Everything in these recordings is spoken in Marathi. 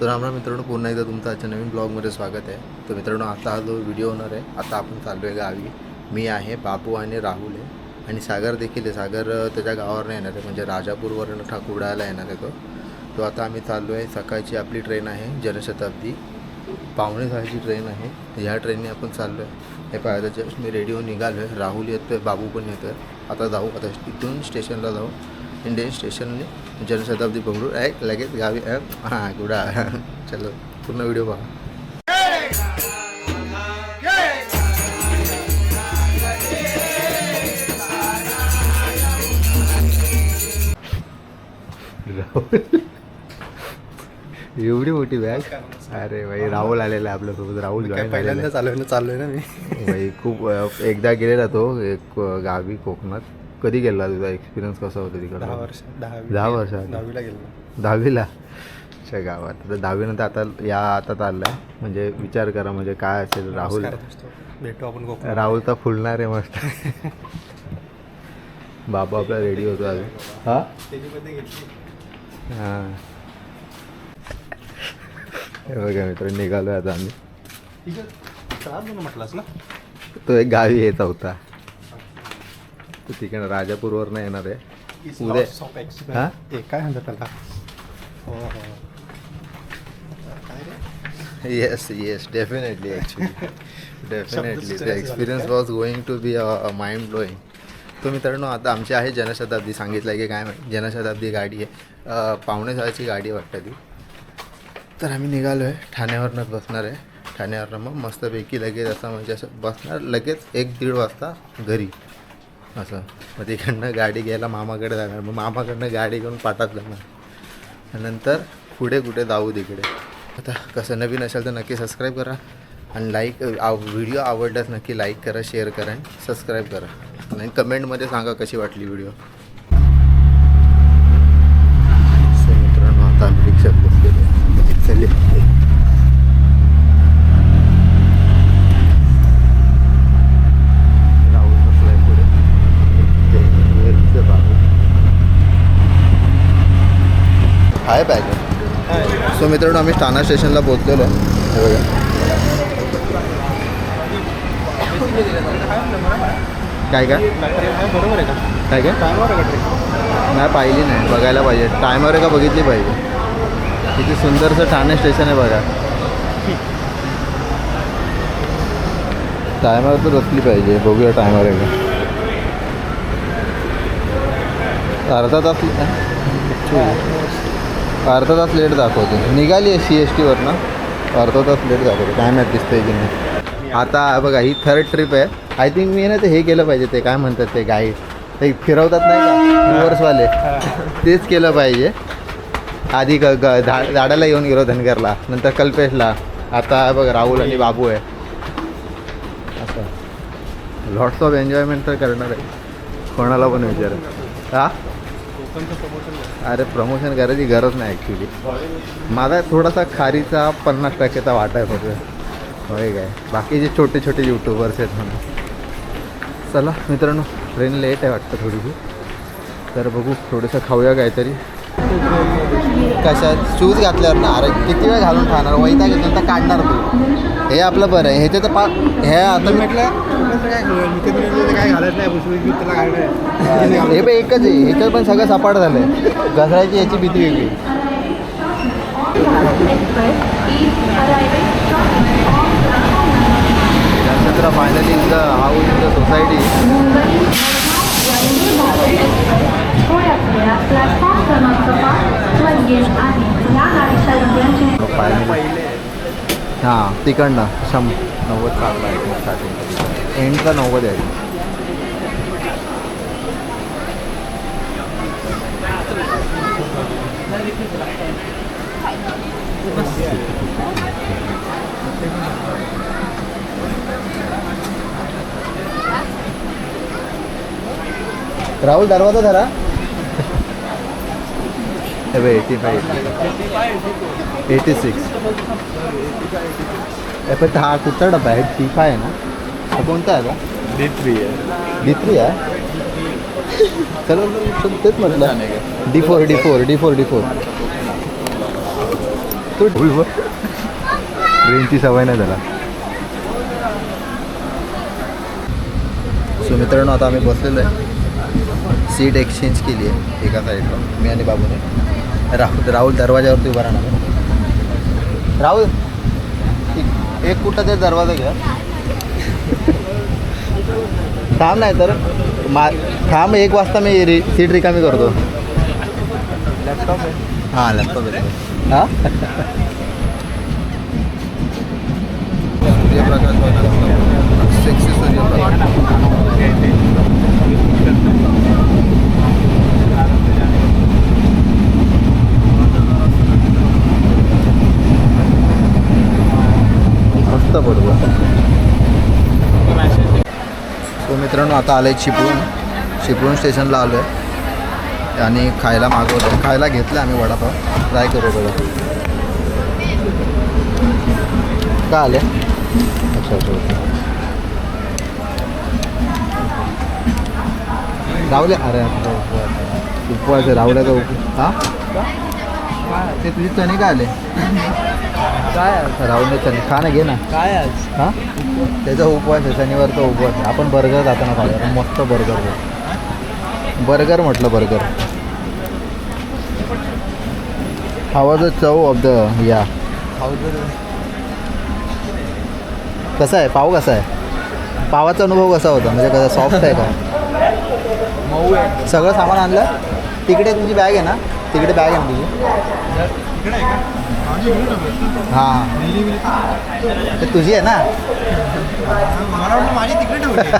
तर रामराम मित्रांनो पुन्हा एकदा तुमचं आजच्या नवीन ब्लॉगमध्ये स्वागत आहे. तर मित्रांनो आता हा जो व्हिडिओ होणार आहे आता आपण चाललो आहे गावी. मी आहे बापू आणि राहुल आहे. आणि सागर देखील आहे. सागर त्याच्या गावावरनं येणार आहे म्हणजे राजापूरवरून ठाकुर्डाला येणार आहे तो. तो आता आम्ही चाललो आहे सकाळची आपली ट्रेन आहे जनशताब्दी. पावणे सहाची ट्रेन आहे ह्या ट्रेनने आपण चाललो आहे हे पाहायला जस्ट मी रेडिओ निघालो आहे राहुल येतो आहे बाबू पण येतो आहे आता जाऊ आता इथून स्टेशनला जाऊ. इंडियन स्टेशनने जनशताब्दी पकडू आहे लगेच गावी आहे. हां कुडा चलो पूर्ण व्हिडिओ पहा राहुल. एवढी मोठी बॅग? अरे भाई राहुल आलेला आहे आपल्यासोबत राहुल पहिल्यांदा आहे. चालू चाललोय ना मी. भाई खूप एकदा गेलेला तो एक गावी कोकणात. कधी गेला तुझा एक्सपिरियन्स कसा होता तिकडे दहा वर्ष दहा वर्ष. दहावीला गेलो दहावीला? च्या गावात. तर दहावीनंतर आता या आता चाललाय म्हणजे विचार करा म्हणजे काय असेल? राहुल. भेटू आपण. राहुल तर फुलणार आहे मस्त. बाबा आपला रेडी होतो अजून हा. हां. हे बघा मित्र निघालो आता आम्ही. आहे म्हटलास ना? तो एक गावी येत होता. तो तिकडे राजापूरवरनं येणार आहे. उद्या-. हा? काय म्हणतात त्याला? हो हो. Yes yes definitely actually definitely the experience was going to be a mind blowing तो मित्रांनो आता आमची आहे जनशताब्दी सांगितलं की काय जनशताब्दी गाडी आहे. पावणे सहाची गाडी वाटतं ती. तर आम्ही निघालो आहे ठाण्यावरनंच बसणार आहे. ठाण्यावरनं मग मस्तपैकी लगेच असं म्हणजे असं बसणार लगेच एक दीड वाजता घरी. असं. मग तिकडनं गाडी घ्यायला मामाकडे जाणार. मग मामाकडनं गाडी घेऊन पाटात जाणार. नंतर पुढे कुठे जाऊ तिकडे. आता कसं नवीन असेल तर नक्की सबस्क्राईब करा. आणि लाईक व्हिडिओ आवडल्यास नक्की लाईक करा शेअर करा आणि सबस्क्राईब करा. आणि कमेंटमध्ये सांगा कशी वाटली व्हिडिओ सो मित्रांनो आता आम्ही रिक्षात बसलेलो आहे. चले राहुल बसलाय पुढे ते वरचं बाबू. काय पाहिजे सो मित्रांनो आम्ही ठाणा स्टेशनला पोचलेलो आहे. काय काय? बरोबर आहे का काय काय? नाही पाहिली नाही. बघायला पाहिजे. टायमर आहे का बघितली पाहिजे. किती सुंदरसं ठाणे स्टेशन आहे बघा. टायमर तर बसली पाहिजे. बघूया टायमर आहे का अर्धा तास अर्धा तास लेट दाखवते. निघाली आहे सी एस टीवरनं अर्धा तास लेट दाखवते. काय माहीत दिसतंय की नाही? आता बघा ही थर्ड ट्रिप आहे. आय थिंक मी ना ते हे केलं पाहिजे ते काय म्हणतात ते गाईड ते फिरवतात नाही का? टूवर्सवाले तेच केलं पाहिजे. आधी ग ग झा झाडाला येऊन गेलो धनगरला नंतर कल्पेशला. आता बघ राहुल आणि बाबू आहे. असं. लॉट्स ऑफ एन्जॉयमेंट तर करणार आहे. कोणाला पण विचार. हा? अरे प्रमोशन करायची गरज नाही ॲक्च्युली माझा थोडासा खारीचा पन्नास टक्केचा वाटा आहे फक्त. होय काय? बाकीचे छोटे छोटे यूट्यूबर्स आहेत म्हणून चला मित्रांनो ट्रेन लेट आहे वाटतं थोडीशी. तर बघू थोडंसं खाऊया काहीतरी. कशात? शूज घातल्यावर ना अरे किती वेळ घालून खाणार? वैता घेतलं तर काढणार तू. हे आपलं बरं आहे. ह्याचं तर पा हे आता म्हटलं काय घालत नाही हे पण एकच आहे. ह्याच्यात पण सगळं सपाट झालं आहे घसरायची याची भीती वेगळी. नक्षत्र finally in the house in the society finally हां तिकडनं शं नव्वद चालला आहे स्टार्टिंग एंडचा नव्वद आहे? राहुल दरवाजा धरा. Eighty five. एटी सिक्स पण हा कुठचा डबा आहे? टी फाय आहे ना? हा कोणता आहे का डी थ्री आहे. डी थ्री आहे? चलो तेच म्हटलं. D four D four D four D four तो ट्रेनची सवय नाही झाला सो मित्रांनो आता आम्ही बसलेलो आहे. सीट एक्सचेंज केली आहे एका साईडला मी आणि बाबूने. राहुल राहुल दरवाजावरती उभा राहणार. राहुल एक- एक कुठं ते दरवाजा घ्या. थांब नाही तर मा थांब एक वाजता मी रि सीट रिकामी करतो. लॅपटॉप आहे. हां? लॅपटॉप आहे हां सूर्यप्रकाश सेक्सी सूर्यप्रकाश मस्त बरोबर सो मित्रांनो आता आलं आहे चिपळूण. चिपळूण स्टेशनला आलो आहे आणि खायला मागवलं खायला घेतलं आम्ही वडापाव. ट्राय करू बघा. का आले? अच्छा अच्छा ओके. अरे उपवास आहे रावल्याचा उप हां? ते तुझी चणे का आले? काय राहुलने चणे खा ना घे ना. काय आज? हां? त्याचा उपवास आहे शनिवारचा उपवास आहे. आपण बर्गर जाताना खाऊया. मस्त बर्गर बर्गर म्हटलं बर्गर हवा द चव ऑफ द या कसा आहे? पाव कसा आहे? पावाचा अनुभव कसा होता? म्हणजे कसा सॉफ्ट आहे का? मऊ आहे. सगळं सामान आणलं? तिकडे तुमची बॅग आहे ना? तिकडे बॅग आहे ना तुझी? का. हां तुझी आहे ना? मला वाटलं माझी तिकडे ठेवली.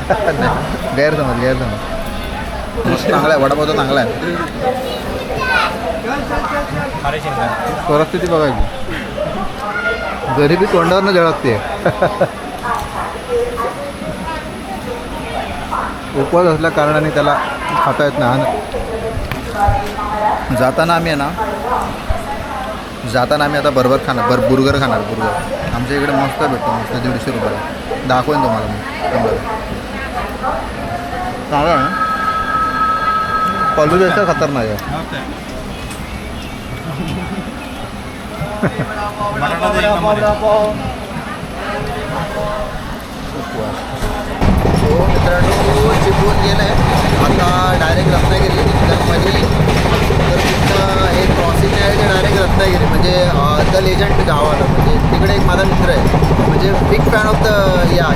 नाही, गैरसमज. गैरसमज चांगला आहे वडापाव तर चांगला आहे. परिस्थिती बघायची? गरिबी तोंडावरनं झळकते. उपवास असल्या कारणाने त्याला खाता येत नाही जाताना आम्ही आहे ना जाताना आम्ही आता बर्गर खाणार बर बुर्गर खाणार बुर्गर आमच्या इकडे मस्त भेटतो मस्त दीडशे रुपयाला. दाखवेन तुम्हाला मी चांगला आहे ना. कॉलेज खतरनाक आहे. हो मित्रांनो चिपळूण गेलं आहे आता डायरेक्ट रत्नागिरी चिकनमध्ये हे एक क्रॉसिंग आहे ते डायरेक्ट रत्नागिरी म्हणजे द लेजंड गावाला. म्हणजे तिकडे एक माझा मित्र आहे. म्हणजे बिग फॅन ऑफ द या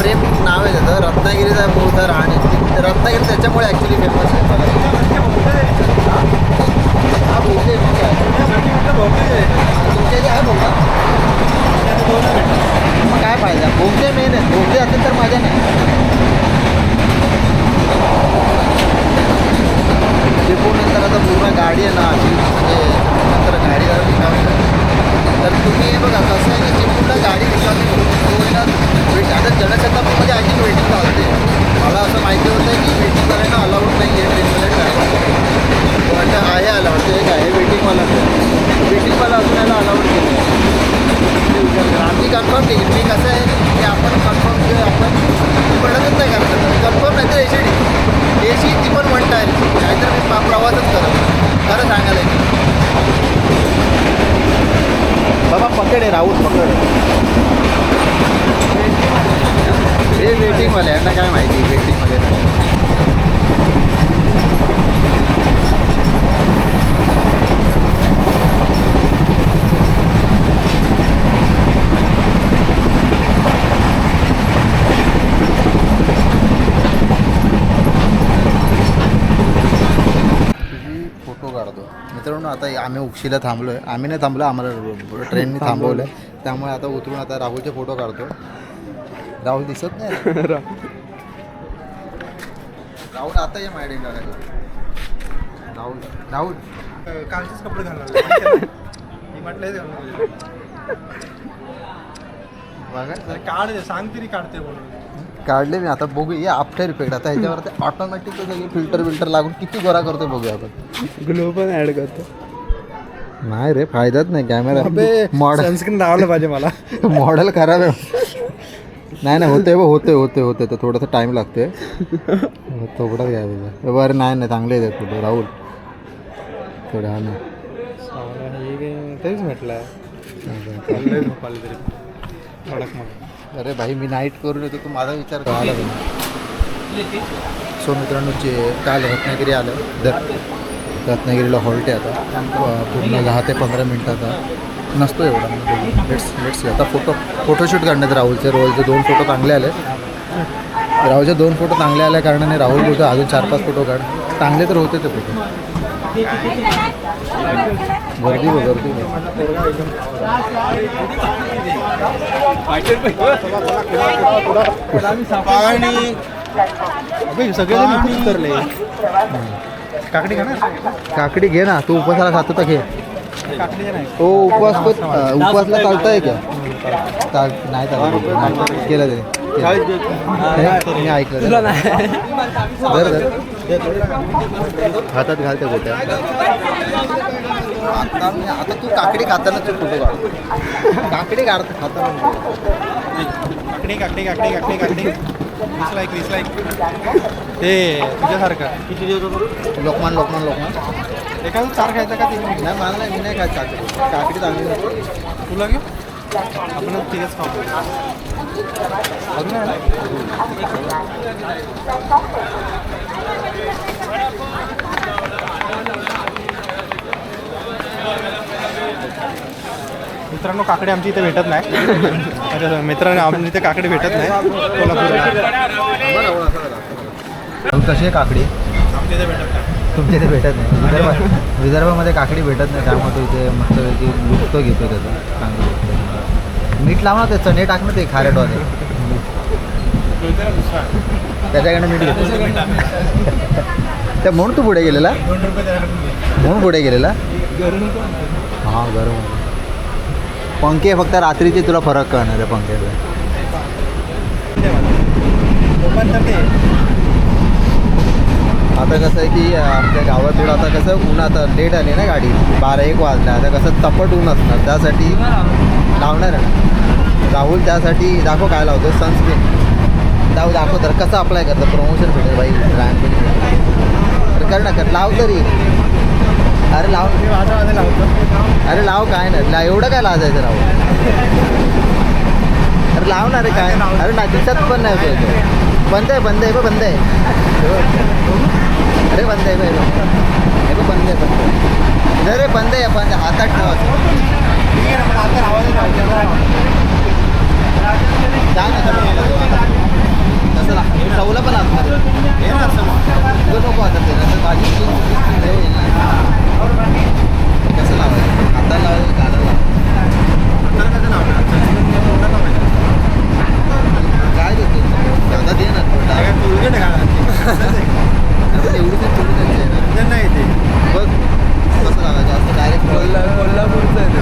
प्रेम नाव आहे त्याचं. रत्नागिरीचा मूळचा राहणे रत्नागिरी त्याच्यामुळे ॲक्च्युली फेमस आहे हा भोगले मग काय तुमच्या इथे आहे भोगला मग काय फायदा भोगले मेन आहे भोगले असेल तर मजा नाही चिपळूण नंतर आता पूर्ण गाडी आहे ना अशी म्हणजे नंतर गाडी रिकामी तर तुम्ही हे बघा कसं आहे की चिपळूणला गाडी रिकामी होईना वेट आता जनशताब्दीमध्ये आय थिंक वेटिंग चालते मला असं माहिती होतं की वेटिंग करायला अलाउड नाही आहे ट्रेनमध्ये पण आहे अलाउड ते एक आहे वेटिंगवाला वेटिंगवाला असून याला अलाउड केलं आम्ही कन्फर्म केली मी कसं आहे की आपण कन्फर्म जे आपण पडतच नाही करत कन्फर्म नाही तर A C D A C ती पण वन टायर नाहीतर मी पा- प्रवासच करत खरं सांगायला बाबा पकड आहे राहुल पकड हे वेटिंगवाले यांना काय माहिती वेटिंगमध्ये फोटो काढतो मित्रांनो आता उक्षीला थांबलो आहे आम्ही नाही थांबलो आम्हाला ट्रेनने थांबवलं आहे त्यामुळे आता उतरून आता राहुलचे फोटो काढतो. राहुल दिसत नाही? राहुल आता ये माझ्या काढायला राहुल राहुल. कालचेच कपडे घालणार मी म्हटलं. बघा. काढ दे, सांग तरी काढते म्हणून. काढले मी आता बघू या आफ्टर इफेक्ट आता ह्याच्यावरती ऑटोमॅटिक फिल्टर बिल्टर लागून किती गोरा करतो बघूया आपण. ग्लो पण ऍड करतो. नाही रे फायदाच नाही कॅमेरा मॉडेल सनस्क्रीन लावलं पाहिजे मला. मॉडेल खराब आहे. नाही नाही होते होते होते होते तर थोडंसं टाईम लागते थोडं घ्यायला बरं नाही नाही चांगले आहेत फोटो. राहुल. थोडे हा ना. तेच म्हटलं तरी. अरे भाई मी नाईट करून येतो तू माझा विचार कर. आला सो मित्रांनो जे काल रत्नागिरी आलं. दर रत्नागिरीला हॉल्ट आहे आता. पूर्ण दहा ते पंधरा मिनटाचा नसतो एवढा. लेट्स लेट्स आता फोटो फोटोशूट काढण्यात राहुलचे रोलचे दोन फोटो चांगले आले राहुलचे दोन फोटो चांगले आल्या कारणाने राहुल बोलतो अजून चार पाच फोटो काढ. चांगले तर होते ते फोटो गर्दी बघ गर्दी सगळे उतरले. काकडी खाणार काकडी घे ना तू उपवासाला खातो तर घे. काकडी नाही हो उपवास पण उपवासला चालतंय का? चाल नाही चालत. केलं ते मी ऐकलं तुला नाही. धर धर. हातात घालते गोट्या. आता मी- आता तू काकडी खाताना तू फोटो काढ काकडी काढ खाताना. काकडी काकडी काकडी काकडी काकडी. वीस लाईक वीस लाईक ते तुझ्यासारखं. किती दिवस लोकमान लोकमान. लोकमान एखादं चार खायचा का तीन? नाही मला नाही मी नाही खायचं काकडी काकडी चांगली तुला घेऊ? आपण तिघच खाऊ. अजून मित्रांनो काकडे आमच्या इथे भेटत नाही. मित्रांनो आमच्या इथे काकडे भेटत नाही. कोल्हापूरला. मग कशी आहे काकडी? आमच्या इथे भेटत नाही. तुमच्या इथे भेटत नाही. विदर्भ विदर्भामध्ये काकडी भेटत नाही त्यामुळे तो इथे मस्तपैकी लुकतो घेतो त्याचा. चांगलं. मीठ लाव ते चणे टाक ना ते खारेटवाले. त्याच्याकडनं मीठ घेतो. त्या म्हणून तू पुढे गेलेला? म्हणून पुढे गेलेला? हां गरम पंखे फक्त रात्रीचे तुला फरक कळणार आहे पंख्याचा आता कसं आहे की आमच्या गावात थोडं आता कसं ऊन आता लेट आली ना गाडी बारा एक वाजला. आता कसं तपट ऊन असणार. त्यासाठी लावणार आहे. राहुल त्यासाठी दाखव काय लावतो सनस्क्रीन जाऊ दाखव तर कसं अप्लाय करतं प्रमोशन भेटेल बाई ब्रँड तर कर ना कर. लाव तरी. अरे लाव. अरे लाव काय नाही. ला एवढं काय लाजायचं राव? अरे लाव ना रे काय. अरे ना दिसत पण नाही होतो. तो. बंद आहे बंद आहे बघ बंद आहे. अरे बंद आहे बघ हे बघ. बंद आहे बंद आहे. अरे बंद आहे बंद आहे. हातात ठेवा ठीक सांग ना. कसं लावलं तू पण असणार आहे. हे असं मग. नको आता ते नंतर भाजी कसं लावायचं आता लावायचं का हाताला लावायचं तर कसं लावणार? काय देतो दादा दे ना थोडा. काय एवढी थोडी त्यांची आहे ना. नाही ते बघ कसं लावायचं असं डायरेक्ट कोल्हापूरचं आहे ते.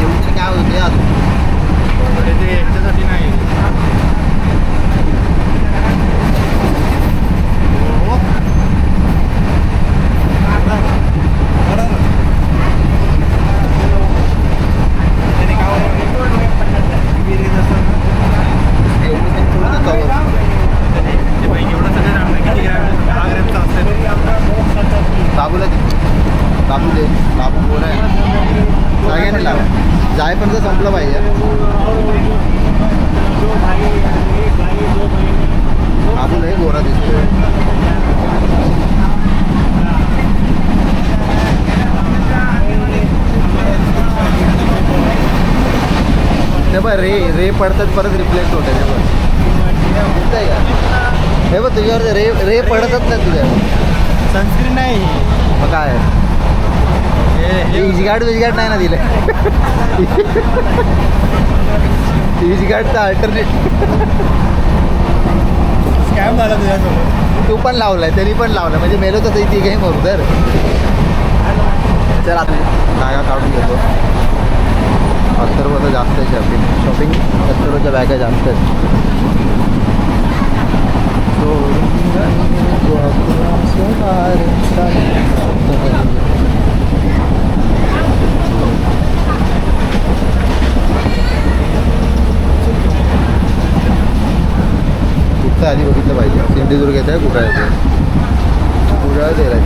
एवढी तरी काय होते अजून अरे ते याच्यासाठी नाही हो. त्याने काय होतं? विहिरीत असतं ना, एवढी काही थोडी ना cover. ते बाई एवढं सगळं राहणार किती ग्रॅम दहा ग्रॅमचं असतं बाबूला दे बाबू दे बाबू बोल आहे सगळ्यांनी लावा जायपर्यंत संपलं पाहिजे बाबू लय गोरा दिसतोय ते बघ रे रे पडतात परत रिफ्लेक्ट होतं. बघ. दिसतंय का हे बघ तुझ्यावर रे रे पडतच नाही तुझ्यावर सनस्क्रीन नाही. मग काय? हे हे इजगार्ड विजगार्ड नाही ना दिलं? इजगार्डचा अल्टरनेट स्कॅम झाला तुझ्यासोबत. तू पण लावलाय त्यांनी पण लावलं म्हणजे मेलो तर ती काही मरू तर चल आता. बॅगा काढून घेतो. अथर्व जास्त आहे शॉपिंग शॉपिंग अथर्वच्या बॅगा जास्त आहेत कुठं आधी बघितलं पाहिजे. सिंधुदुर्ग येत आहे कुठं येतं कुठं द्यायला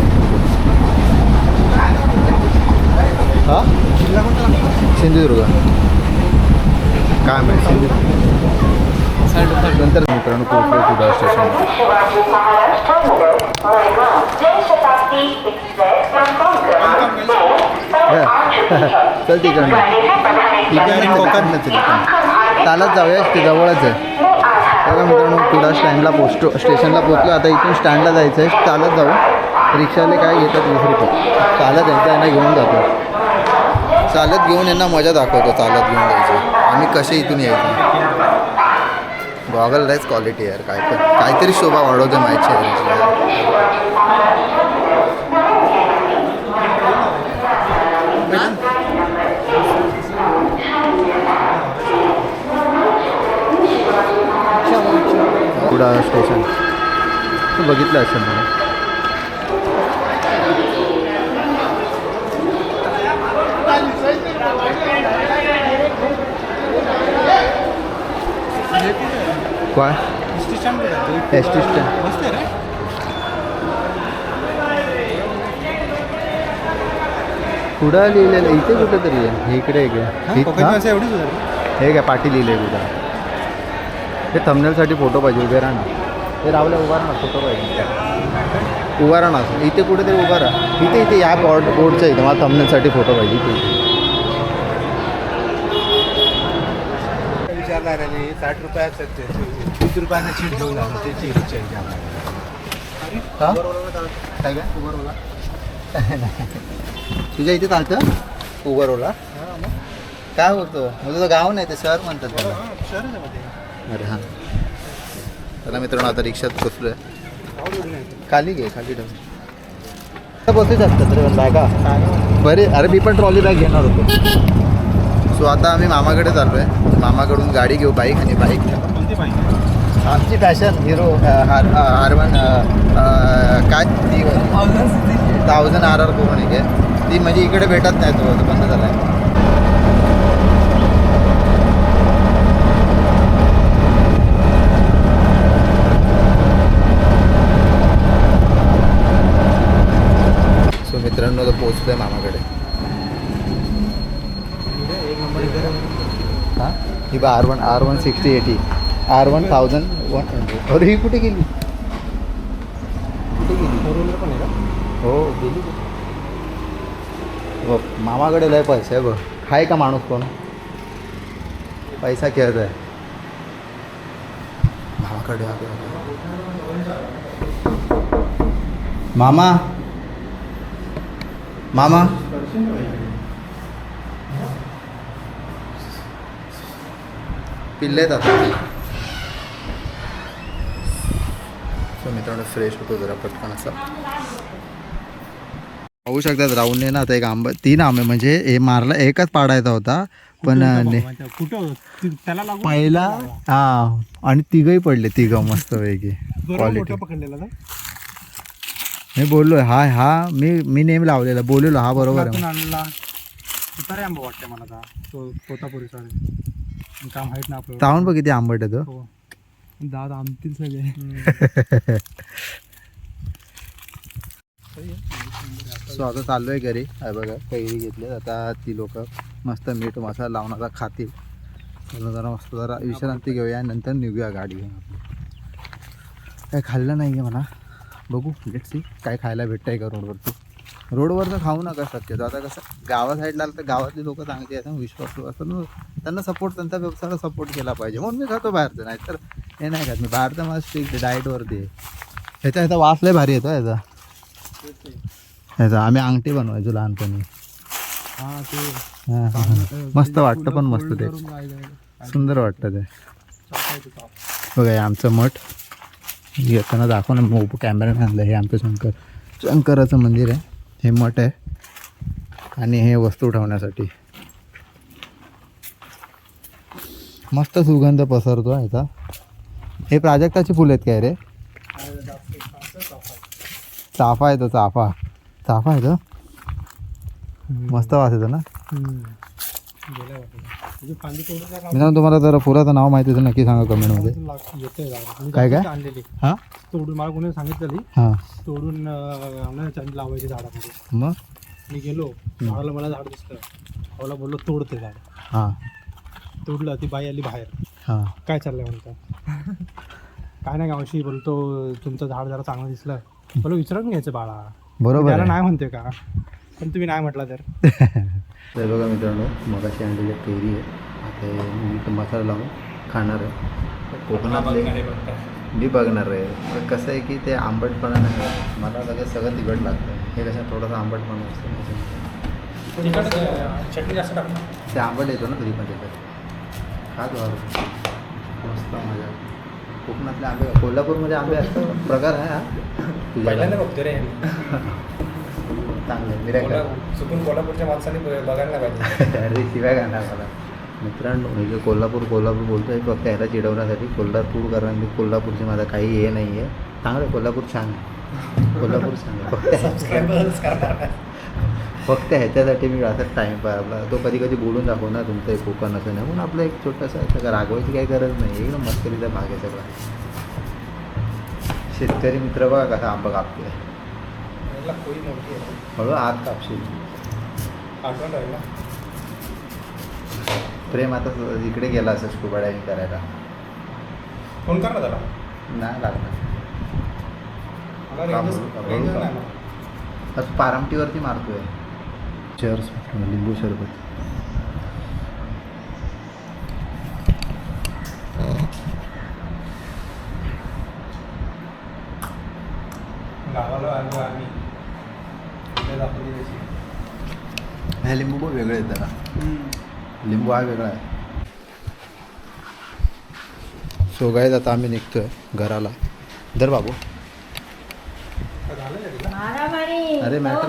हां? सिंधुदुर्ग. नंतर मित्रांनो पोहोचलो कुडाळ स्टेशन. चल तिकडनं. तिकडनं कोकणच चालत जाऊया ते जवळच आहे. बघा मित्रांनो कुडाळ स्टँडला पोस्ट स्टेशनला पोहोचलो आता इथून स्टँडला जायचं आहे चालत जाऊ. रिक्षाले काय घेतात? वीस रुपये. चालत यांचा यांना घेऊन जातो. चालत घेऊन यांना मजा दाखवतो. चालत घेऊन जायचं. आम्ही कसे इथून यायचं? गॉगल लाईच क्वालिटी यार काय पण. काहीतरी शोभा वाढवते माहिती कुडाळ स्टेशन तू बघितलं असेल मला काय एस टी स्टँड आहे कुडाळ लिहिलेलं इथे कुठं तरी आहे हे इकडे आहे? हे- काय पाटी लिहिले कुडाळ हे थंबनेलसाठी फोटो पाहिजे उभे राहा ना हे रावल्या उभा राहा ना फोटो पाहिजे उभा राहा ना इथे कुठेतरी उभा राहा इथे इथे या बोर्ड बोर्डच्या इथे मला थंबनेलसाठी फोटो पाहिजे इथे रे साठ सत्य तीस रुपयाचा सीट घेऊन आलो त्याची रिक्षा आहे आम्हाला काय काय? उबर ओला तुझ्या इथे चालतं? उबर ओला काय होतं मग तुझं गाव नाही ते शहर म्हणतात त्याला. अरे हां. चला मित्रांनो आता रिक्षात बसलो आहे खाली घे खाली ठेव. बसू शकतात रे बॅगा. बरे अरे मी पण ट्रॉली बॅग घेणार होतो. सो आता आम्ही मामाकडे चाललो आहे मामाकडून गाडी घेऊ बाईक आणि बाईक आमची fashion hero R R one काय ती? थाउजंड आर आर करून एक आहे ती म्हणजे इकडे भेटत नाही तो बंद झाला आहे सो मित्रांनो आता पोचलो आहे मामाकडे एक नंबर इथे हां ही बा R one R one sixty eighty R one thousand one hundred अरे ही कुठे गेली? कुठे गेली? फोर व्हीलर पण आहे का हो. गेली बघ मामाकडे लय पैसे आहे बघ. आहे का माणूस कोण? पैसा खेळत आहे. मामाकडे आहे. मामा? मामा? पिल्ले आहेत आता. सो मित्रांनो फ्रेश होतो जरा पटकन असा. पाहू शकतात राहून ना आता एक आंबा तीन आंबे म्हणजे हे मारला एकच पाडायचा होता. पण पहिला हा आणि तिघही पडले तिघं मस्त पैकी क्वालिटी मी बोललो हा हा मी मी नेहमी लावलेला बोललो हा बरोबर आहे. मला काम माहीत ना आपलं बघ किती आंबट आहे तो. हो. दादा आमतील सगळे. सो आता चाललोय घरी. आहे बघा कैरी घेतले. आता ती लोक मस्त मीठ मसाला लावून आता खातील. जरा मस्त जरा विश्रांती घेऊया आणि नंतर निघूया गाडी घेऊन. काय खाल्लं नाही आहे म्हणा. बघू लेट सी काय खायला भेटतंय का रोडवरती. रोडवर तर खाऊ नका शक्यतो. आता कसं गावा साईडला आलं तर गावातली लोक चांगली आहेत. विश्वास असतात ना. त्यांना सपोर्ट त्यांच्या व्यवसायाला सपोर्ट केला पाहिजे. म्हणून मी खातो बाहेरचं नाही तर हे नाही खात. मी बाहेरचं मला स्ट्रिक्ट डाएटवरती आहे. ह्याचा ह्याचा वास लय भारी येतो ह्याचा. ह्याचा. आम्ही अंगठी बनवायचो लहानपणी. हा. मस्त वाटतं पण मस्त ते. सुंदर वाटतं ते. बघा आमचं मठ. येताना दाखव ना कॅमेरा आणलं. हे आमचं शंकर शंकराचं मंदिर आहे. हे मठ आहे. आणि हे वस्तू ठेवण्यासाठी. मस्त सुगंध पसरतो ह्याचा हे प्राजक्ताची फुलं आहेत काय रे? चाफा आहे तो चाफा. चाफा आहे तो? मस्त वास येतो ना? मी ना तुम्हाला जर फुलाचं नाव माहिती असेल नक्की सांगा कमेंटमध्ये. काय काय? हां? तोडून मला कोणी सांगितलेली हां. तोडून लावायची झाडामध्ये मग? मी गेलो झाडाला मला झाड दाखवला बोललो तोड ते झाड. हां. तोडलं ती बाई आली बाहेर. हां. काय चाललंय म्हणतो? काय नाही गावशी बोलतो तुमचं झाड जरा चांगलं दिसलं. बोलो विचारून घ्यायचं बाळा. बरोबर त्याला आहे. नाही म्हणते का? पण तुम्ही नाही म्हटला तर. तर बघा मित्रांनो मगाशी आणलेली केरी आहे. आता हे मी इथं मसाला लावून खाणार आहे. कोकणातले मी बघणार आहे. पण कसं आहे की ते आंबटपणा नाही आहे. मला लगेच सगळं तिखट लागतं. हे कसं थोडासा आंबटपणा असतो. चटणी जास्त टाक. ते आंबट येतो ना कधी पण त्याच्यात खात व्हावं मस्त मजा. कोकणातले आंबे कोल्हापूरमध्ये आंबे असतं प्रकार आहे हा. तुझ्याकडे? बघतो रे. चांगलं. मिरायला चुकून कोल्हापूरच्या माणसाने बघायला पाहिजे. अरे शिवाय घालणार मला. मित्रांनो म्हणजे कोल्हापूर कोल्हापूर बोलतोय फक्त ह्याला चिडवण्यासाठी कोल्हापूरकरांनी कोल्हापूरचे माझा काही हे नाही आहे चांगलं कोल्हापूर छान आहे. कोल्हापूर छान आहे. फक्त फक्त ह्याच्यासाठी मी असं टाईम आपला तो कधी कधी बोलून दाखव ना तुमचं एक कोकण असं नाही. म्हणून आपलं एक छोटंसं असं रागवायची काही गरज नाही. एकदम मस्करीचा भाग आहे सगळा. शेतकरी मित्र बघा कसा आंबा कापतोय. हळू आत कापशील. आठवण राहिला. प्रेम आता इकडे गेला असं स्कुबा डायव्हिंग करायला. फोन कर ना त्याला. नाही लागणार. पारमटीवरती मारतोय. चेअर्स लिंबू सरबत गावाला आलो आम्ही. इथे दाखवली तशी. हे लिंबू पण वेगळे आहेत जरा लिंबू हा वेगळा आहे. सो गायत आता आम्ही निघतोय घराला. धर बाबू. अरे तो मॅटर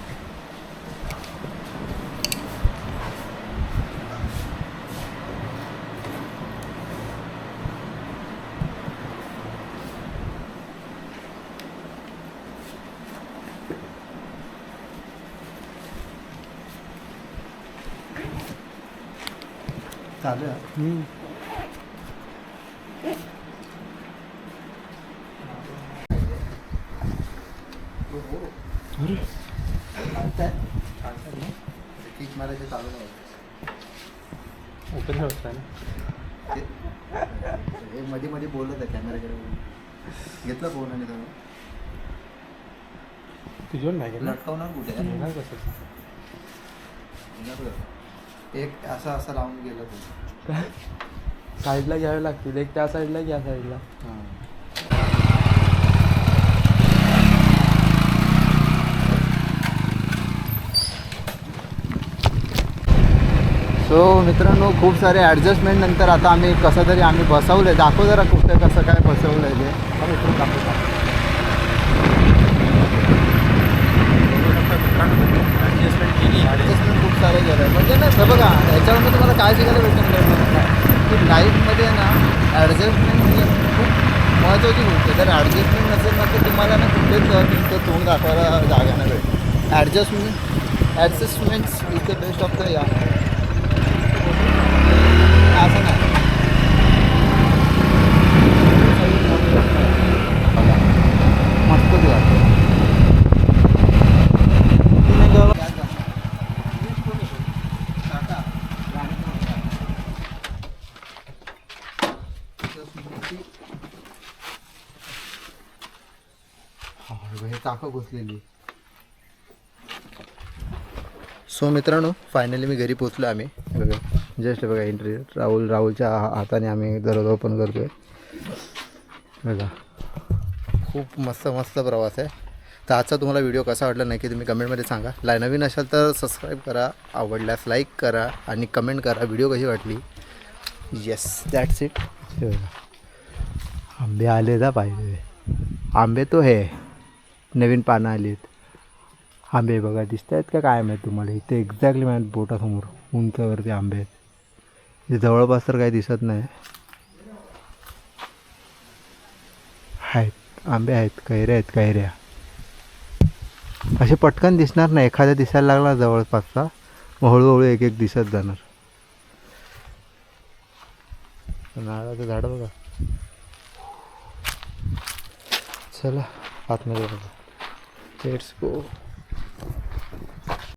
चालू आहे हम्म. किक मारायचं चालू नाही ओपन ना. हे मध्ये मध्ये बोलत आहे कॅमेराकडे बघून. घेतला फोन आणि तुम्ही तुझ्यावर नाही गेला लटकवणार कुठे? आहे? नाही कसं एक असं असं लावून गेलं तू. साईडला घ्यावे लागतील. एक त्या साईडला घ्या साईडला. सो मित्रांनो खूप सारे ॲडजस्टमेंट नंतर आता आम्ही कसं तरी आम्ही बसवलं दाखव जरा कुठं कसं काय बसवलं आहे ते ॲडजस्टमेंट खूप सारे केलं आहे म्हणजे ना हे बघा ह्याच्यामध्ये तुम्हाला काय शिकायला भेटतं म्हणजे की लाईफमध्ये ना ॲडजस्टमेंट ही खूप महत्त्वाची गोष्ट आहे. जर ॲडजस्टमेंट नसेल ना तर तुम्हाला ना कुठेच तुमचं तोंड दाखवायला जागा नाही भेटत. Adjustment adjustments is the best of the या असं नाही मस्त दिला घुसलेली. सो मित्रांनो फायनली मी घरी पोचलो आम्ही. बघा जस्ट बघा एंट्री राहुल राहुलच्या हाताने आम्ही दरवाजा ओपन करतोय. बघा. खूप मस्त मस्त प्रवास आहे. तर आजचा तुम्हाला व्हिडिओ कसा वाटला नक्की तुम्ही कमेंटमध्ये सांगा. ला नवीन असाल तर सबस्क्राईब करा आवडल्यास लाईक करा आणि कमेंट करा व्हिडिओ कशी वाटली? येस दॅट्स इट आंबे आले जा पाहिजे आंबे तो हे. नवीन पानं आली आहेत आंबे बघा दिसत आहेत का काय माहीत तुम्हाला? इथे एक्झॅक्टली माहीत बोटासमोर उंचावरती आंबे आहेत. इथे जवळपास तर काही दिसत नाही. आहेत. आंबे आहेत कैऱ्या आहेत कैऱ्या. असे पटकन दिसणार नाही. एखाद्या दिसायला लागला जवळपासचा. मग हळूहळू एक एक दिसत जाणार. नारळाचं झाड बघा. चला आतमध्ये बघा. Let's go